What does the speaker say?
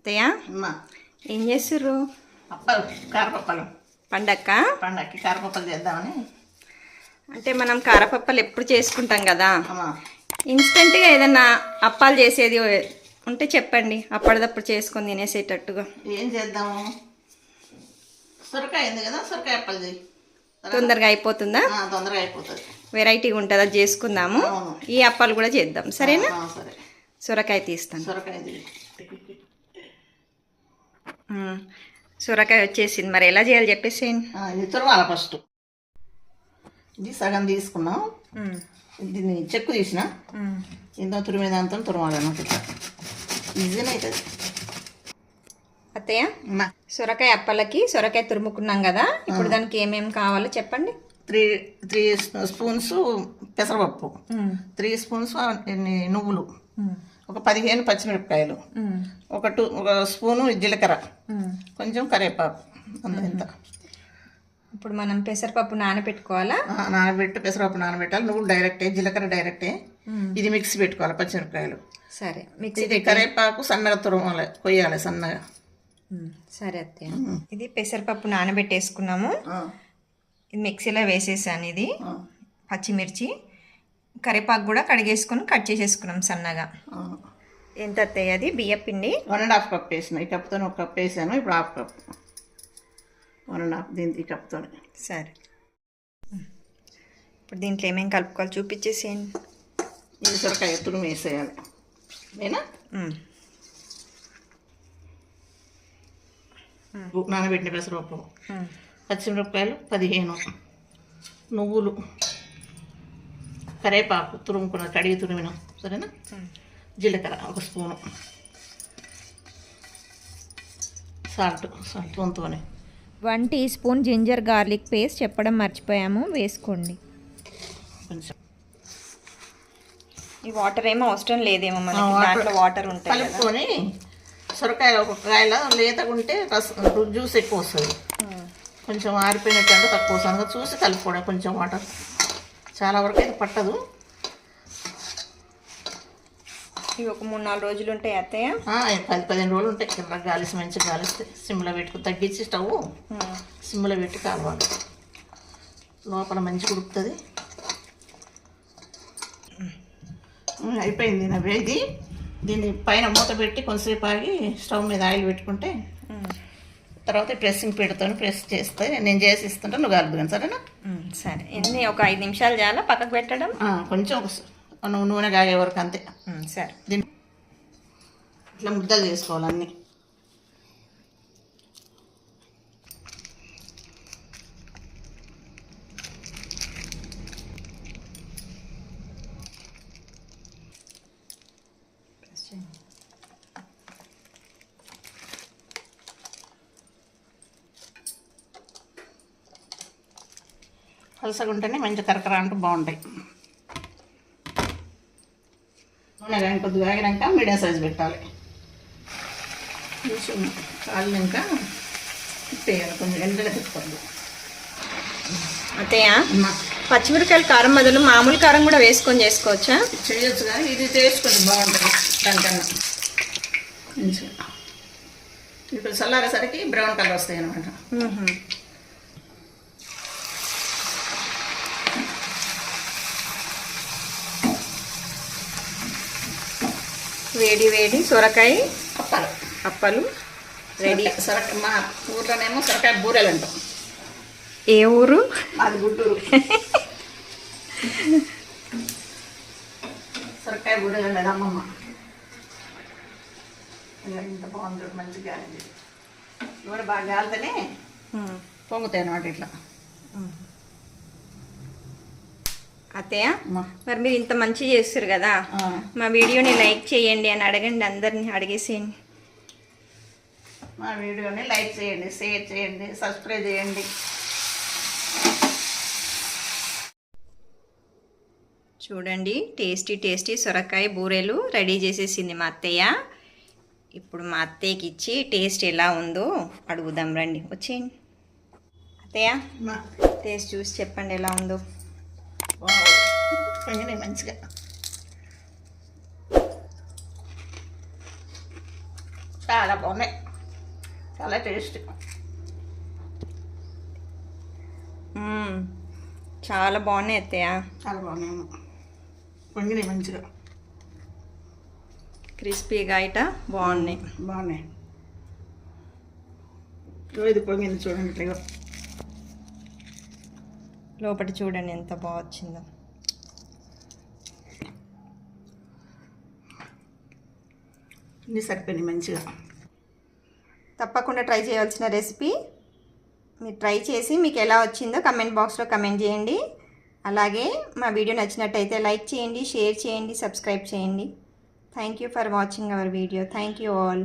అత్తయ్య? ఏం చేస్తుర్రు అప్పలు కారపప్పలు. పండక్క? పండక్కి కారపప్పలు చేద్దామని. అంటే మనం కారపప్పలు ఎప్పుడు చేసుకుంటాం కదా? ఇన్స్టెంట్గా ఏదన్నా అప్పాలు చేసేది ఉంటే చెప్పండి. అప్పటిదప్పుడు చేసుకొని తినేసేటట్టుగా. ఏం చేద్దాము? సొరకాయ ఉంది కదా సొరకాయ అప్పలు చేయి. తొందరగా అయిపోతుందా? తొందరగా అయిపోతుంది. వెరైటీగా ఉంటుంది? చేసుకుందాము. ఈ అప్పాలు కూడా చేద్దాం. సరేనా? సొరకాయ తీస్తాను. సొరకాయ. సొరకాయ వచ్చేసింది. మరి ఎలా చేయాలి చెప్పేసేయండి ఆ, ఇది తురమాల ఫస్ట్. ఇది సగం తీసుకున్నాం. దీన్ని చెక్కు తీసిన. ఇందో తురిమే దాంతో తురమాలన్నమాట ఇట్లా. ఈజీనే అవుతుంది అత్తయ్య? సొరకాయ అప్పలకి సొరకాయ తురుముకున్నాం కదా. ఇప్పుడు దానికి ఏమేమి కావాలో చెప్పండి. త్రీ త్రీ స్పూన్స్ పెసరపప్పు. త్రీ స్పూన్స్ నువ్వులు. ఒక పదిహేను పచ్చిమిరపకాయలు. ఒక టూ ఒక స్పూను జీలకర్ర. కొంచెం కరివేపాకు. అంత ఇప్పుడు మనం పెసరపప్పు నానబెట్టుకోవాలా? నానబెట్టి పెసరపప్పు నానబెట్టాలి. నువ్వులు డైరెక్టే జీలకర్ర డైరెక్టే. ఇది మిక్సీ పెట్టుకోవాలి పచ్చిమిరపకాయలు. సరే మిక్సీ కరివేపాకు సన్నగా తురమాలి కొయ్యాలి సన్నగా. సరే అత్తయ్య. ఇది పెసరపప్పు నానబెట్టేసుకున్నాము. మిక్సీలో వేసేసాను ఇది. పచ్చిమిర్చి. కరివేపాకు కూడా కడిగేసుకొని కట్ చేసేసుకున్నాం సన్నగా. ఎంత అత్తయ్య అది? బియ్యం పిండి? వన్ అండ్ హాఫ్ కప్ వేసిన. ఈ కప్తో ఒక కప్ వేసాను. ఇప్పుడు half cup. One and half దీని ఈ కప్తో సరే. ఇప్పుడు దీంట్లో ఏమేమి కలుపుకోవాలి? చూపించేసేయండి ఇది సొరకాయ తురుము వేసేయాలి. నేనా? నానబెట్టిన పెసరపప్పు. పచ్చిమిరపకాయలు పదిహేను. నువ్వులు. కరేపాకు తురుముకున్న కడిగి తురిమిన. సరేనా. జీలకర్ర ఒక spoon. Salt salt వంతుని one teaspoon ginger garlic paste చెప్పడం మర్చిపోయాము. వేసుకోండి. కొంచెం. ఈ వాటర్ ఏమో అవసరం లేదేమో మనకి. వాటర్. దాంట్లో వాటర్ ఉంటాయి కలుపుకొని సొరకాయ ఒక కాయలో లేతగా ఉంటే రసం జ్యూస్ ఎక్కువ వస్తుంది. కొంచెం ఆరిపోయినట్టు అంటే తక్కువ వస్తుంది. చూసి కలుపుకోవడం కొంచెం వాటర్. చాలా వరకు అయితే పట్టదు. ఇవి ఒక మూడు నాలుగు రోజులు ఉంటాయి అత్తయ్య. పది పదిహేను రోజులు ఉంటాయి. కింద గాలిసి మంచిగా గాలిస్తే సిమ్లో పెట్టుకుని తగ్గించి స్టవ్ సిమ్లో పెట్టి కాలవాలి. లోపల మంచిగా ఉడుకుతుంది ఉమ్, అయిపోయింది నా ఇది దీన్ని పైన మూత పెట్టి కొంతసేపు ఆగి స్టవ్ మీద ఆయిల్ పెట్టుకుంటే తర్వాత ప్రెస్సింగ్ పెడతాను ప్రెస్ చేస్తే నేను చేసి ఇస్తుంటే నువ్వు కలుపుతాను సరేనా? సరే. ఎన్ని ఒక ఐదు నిమిషాలు చాలా పక్కకు పెట్టడం? కొంచెం ఒక నువ్వు నూనె కాగే వరకు అంతే. సరే. దీన్ని ఇట్లా ముద్దలు చేసుకోవాలి అన్నీ. పలసగా ఉంటేనే మంచి కరకర అంటూ బాగుంటాయి. నూనె కానీ కొద్దిగా ఆగినాక మీడియం సైజ్ పెట్టాలి. కొంచెం కాలినాక తిప్పేయాలి కొంచెం ఎండగా తిప్పండి అత్తయ్య అమ్మ. పచ్చిమిరకాయల కారం బదులు మామూలు కారం కూడా వేసుకొని చేసుకోవచ్చా? చేయొచ్చు కానీ ఇది చేసుకుంటే బాగుంటుంది దానికన్నా. మంచిగా. ఇప్పుడు చల్లారేసరికి బ్రౌన్ కలర్ వస్తాయి అనమాట వేడి వేడి సొరకాయ అప్పాలి. అప్పలు రెడీ. సొరకాయ మా ఊర్లోనేమో సొరకాయ బూరెలు అంటాం. ఏ ఊరు? అది గుంటూరు. సొరకాయ బూరెలు అండి అమ్మమ్మ. ఇంత బాగుంది చూడు, మంచిగా నూనె బాగా గాలితేనే. పొంగుతాయి అన్నమాట ఇట్లా. అత్తయ్య. మరి మీరు ఇంత మంచి చేస్తారు కదా. మా వీడియోని లైక్ చేయండి అని అడగండి అందరిని అడిగేసేయండి. మా వీడియోని లైక్ చేయండి షేర్ చేయండి సబ్స్క్రైబ్ చేయండి. చూడండి టేస్టీ టేస్టీ సొరకాయ బూరెలు రెడీ చేసేసింది మా అత్తయ్య. ఇప్పుడు మా అత్తయ్యకి ఇచ్చి టేస్ట్ ఎలా ఉందో అడుగుదాం రండి వచ్చేయండి. అత్తయ్య మా. టేస్ట్ చూసి చెప్పండి ఎలా ఉందో. వావ్. పొంగినాయి మంచిగా. చాలా బాగున్నాయి. చాలా టేస్టీ. చాలా బాగున్నాయి అత్తయ్య. చాలా బాగున్నాయి పొంగినాయి మంచిగా. క్రిస్పీగా ఇట బాగున్నాయి. బాగున్నాయి. ఇది పొంగింది చూడండి ఇట్లా లోపల చూడండి ఎంత బాగా వచ్చిందో. అన్నీ సరిపోయినాయి మంచిగా. తప్పకుండా ట్రై చేయాల్సిన రెసిపీ మీరు ట్రై చేసి మీకు ఎలా వచ్చిందో కమెంట్ బాక్స్లో కమెంట్ చేయండి. అలాగే మా వీడియో నచ్చినట్టయితే లైక్ చేయండి షేర్ చేయండి సబ్స్క్రైబ్ చేయండి. Thank you for watching our video thank you all